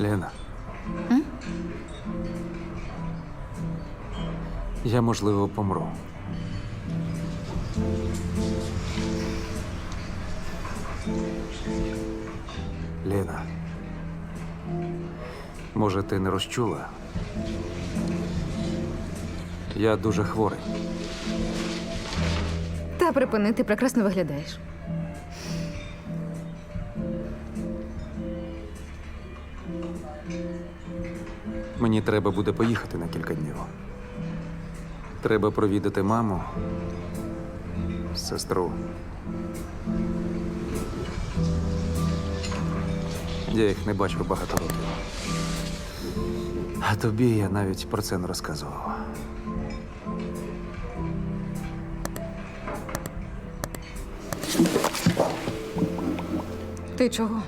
Лена. Я, можливо, помру. Лена. Може, ти не розчула? Я дуже хворий. Та припини, ти прекрасно виглядаєш. Мені треба буде поїхати на кілька днів. Треба провідати маму, сестру. Я їх не бачив багато років. А тобі я навіть про це не розказував. Ти чого?